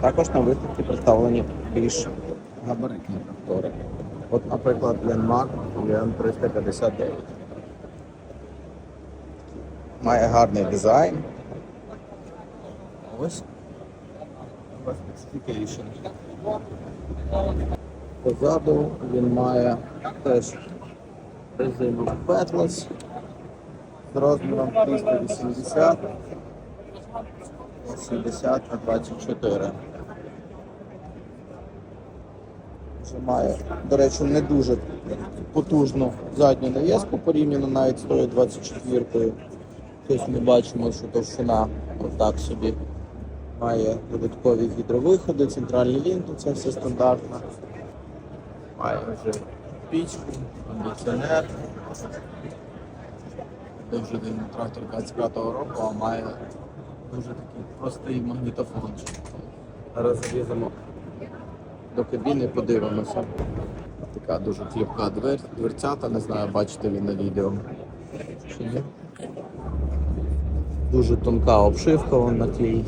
Також на виставці представлені більш габаритні трактори. От, наприклад, Ленмак Лен 359. Має гарний дизайн. Ось. Позаду він має теж резину Petless з розміром 380 70 на 24. Вже має, до речі, не дуже потужну задню нав'язку порівняно навіть з тою 24-кою. Тобто ми бачимо, що товщина отак собі має додаткові гідровиходи, центральні лінки, це все стандартно. Має вже пічку, кондиціонер. Дуже дивний трактор 25-го року, а має дуже такий простий магнітофончик. Зараз заліземо до кабіни, подивимося. Така дуже кліпка двер, дверцята, не знаю, бачите ви на відео. Чи ні? Дуже тонка обшивка вон на тій.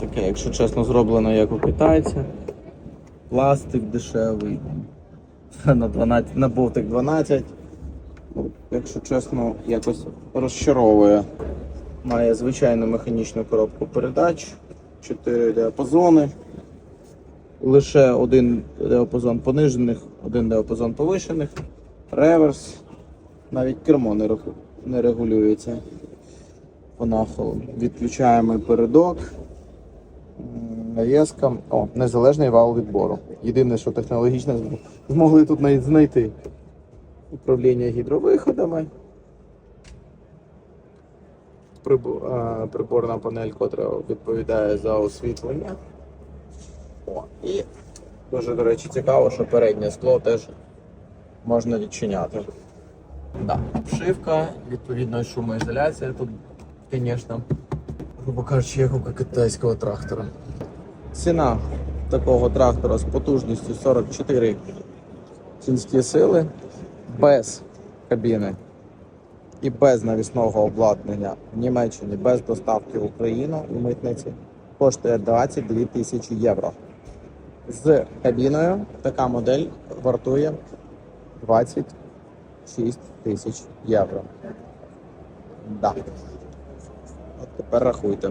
Таке, якщо чесно, зроблено як у китайця. Пластик дешевий. На 12, на болтик 12. Якщо чесно, якось розчаровує. Має звичайну механічну коробку передач, 4 діапазони. Лише один діапазон понижених, один діапазон повишених, реверс. Навіть кермо не, регу- не регулюється по. Відключаємо передок. Нав'язка. О, незалежний вал відбору. Єдине, що технологічно змогли тут знайти управління гідровиходами. Приборна панель, котра відповідає за освітлення. О, і дуже, до речі, цікаво, що переднє скло теж можна відчиняти. Да. Обшивка, відповідно, шумоізоляція тут, звісно, грубо кажучи, як у китайського трактора. Ціна такого трактора з потужністю 44 кінські сили без кабіни і без навісного обладнання в Німеччині без доставки в Україну і митниці коштує 22 тисячі євро. З кабіною така модель вартує 26 тисяч євро. Да. От тепер рахуйте.